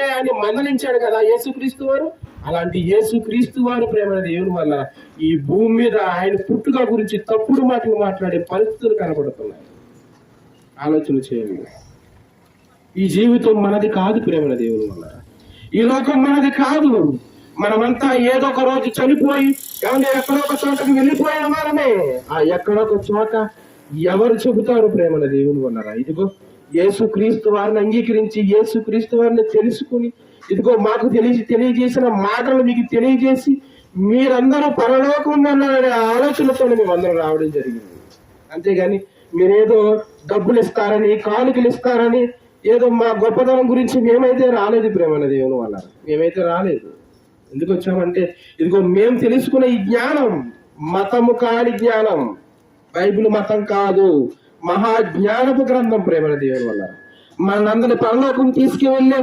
అంటే అని మందలించాడు కదా యేసుక్రీస్తు వారు? అలాంటి యేసుక్రీస్తు వారు ప్రేమ దేవుని వల్ల ఈ భూమి మీద ఆయన పుట్టుక గురించి తప్పుడు మాటలు మాట్లాడే పరిస్థితులు కనబడుతున్నాయి. ఆలోచన చేయండి. ఈ జీవితం మనది కాదు ప్రేమ దేవుని వల్ల. ఈ లోకం మనది కాదు. మనమంతా ఏదో ఒక రోజు చనిపోయి ఏమంటే ఎక్కడో ఒక చోటకి వెళ్ళిపోయిన వారమే. ఆ ఎక్కడొక చోట ఎవరు చెబుతారు ప్రేమల దేవుని వల్లరా ఇదిగో యేసు క్రీస్తు వారిని అంగీకరించి యేసు క్రీస్తు వారిని తెలుసుకుని ఇదిగో మాకు తెలియ తెలియజేసిన మాటలు మీకు తెలియజేసి మీరందరూ పరలోకం ఉన్నారనే ఆలోచనతో మేమందరం రావడం జరిగింది. అంతేగాని మీరేదో డబ్బులు ఇస్తారని కానుకలు ఇస్తారని ఏదో మా గొప్పతనం గురించి మేమైతే రాలేదు ప్రేమల దేవుని వల్ల. మేమైతే రాలేదు. ఎందుకు వచ్చామంటే ఇదిగో మేము తెలుసుకునే ఈ జ్ఞానం మతము కాని జ్ఞానం. బైబిల్ మతం కాదు. మహా జ్ఞానపు గ్రంథం ప్రేమల దేవుని వల్ల. మనందరి పరలోకం తీసుకువెళ్ళే